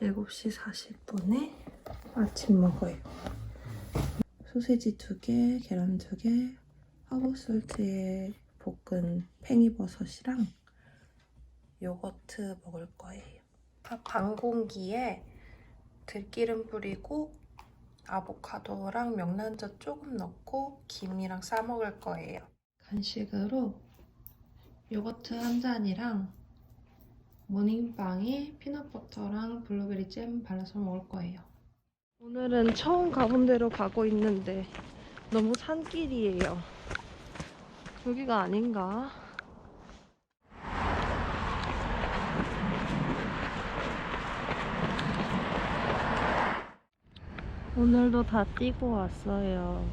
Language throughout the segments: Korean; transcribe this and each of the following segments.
7시 40분에 아침 먹어요. 소세지 2개, 계란 2개, 허브솔트에 볶은 팽이버섯이랑 요거트 먹을 거예요. 밥반 공기에 들기름 뿌리고 아보카도랑 명란젓 조금 넣고 김이랑 싸 먹을 거예요. 간식으로 요거트 한 잔이랑 모닝빵에 피넛버터랑 블루베리 잼 발라서 먹을 거예요. 오늘은 처음 가본 데로 가고 있는데 너무 산길이에요. 여기가 아닌가? 오늘도 다 뛰고 왔어요.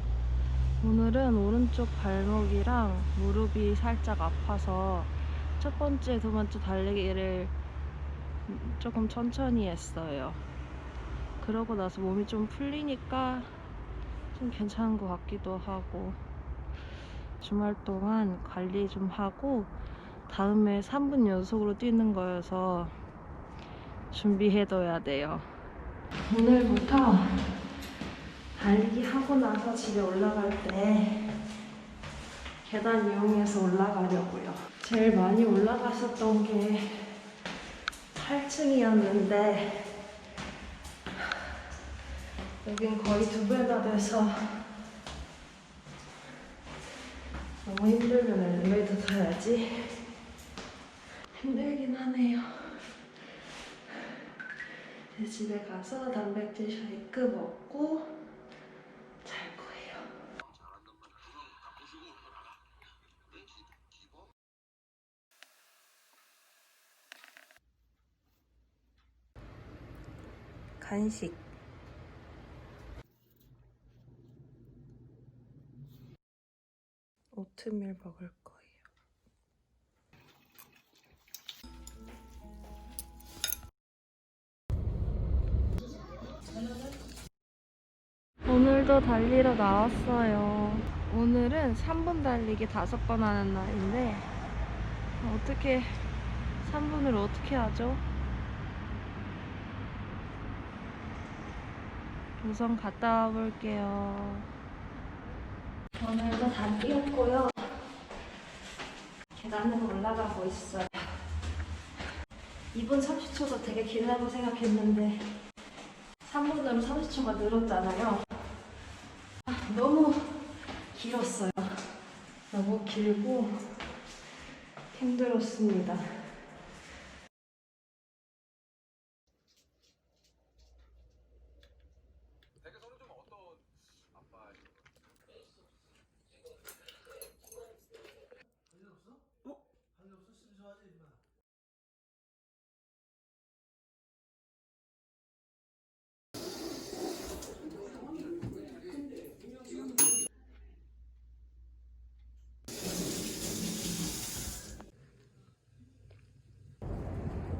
오늘은 오른쪽 발목이랑 무릎이 살짝 아파서 첫 번째, 두 번째 달리기를 조금 천천히 했어요. 그러고 나서 몸이 좀 풀리니까 좀 괜찮은 것 같기도 하고 주말 동안 관리 좀 하고 다음에 3분 연속으로 뛰는 거여서 준비해둬야 돼요. 오늘부터 달리기 하고 나서 집에 올라갈 때 계단 이용해서 올라가려고요. 제일 많이 올라갔었던 게 8층이었는데 여긴 거의 두 배나 돼서 너무 힘들면 엘리베이터 타야지. 힘들긴 하네요. 이제 집에 가서 단백질 쉐이크 먹고 잘 거예요. 간식 오트밀 먹을 거예요. 오늘도 달리러 나왔어요. 오늘은 3분 달리기 5번 하는 날인데 어떻게 3분을 어떻게 하죠? 우선 갔다 와 볼게요. 오늘도 다 뛰었고요. 계단으로 올라가고 있어요. 2분 30초도 되게 길다고 생각했는데 3분으로 30초가 늘었잖아요. 아, 너무 길었어요. 너무 길고 힘들었습니다.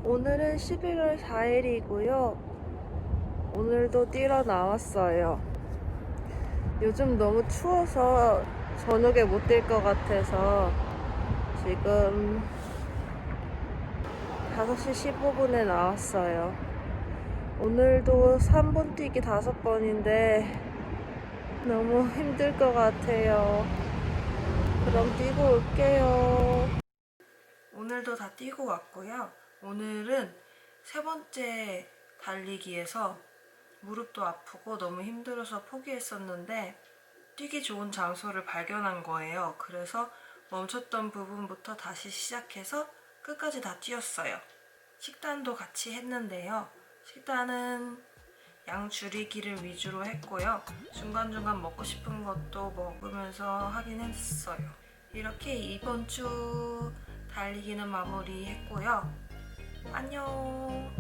오늘은 11월 4일이고요. 오늘도 뛰러 나왔어요. 요즘 너무 추워서 저녁에 못 뛸 것 같아서 지금 5시 15분에 나왔어요. 오늘도 3분 뛰기 5번인데 너무 힘들 것 같아요. 그럼 뛰고 올게요. 오늘도 다 뛰고 왔고요. 오늘은 세 번째 달리기에서 무릎도 아프고 너무 힘들어서 포기했었는데 뛰기 좋은 장소를 발견한 거예요. 그래서 멈췄던 부분부터 다시 시작해서 끝까지 다 뛰었어요. 식단도 같이 했는데요. 식단은 양 줄이기를 위주로 했고요. 중간중간 먹고 싶은 것도 먹으면서 하긴 했어요. 이렇게 이번 주 달리기는 마무리했고요. 안녕.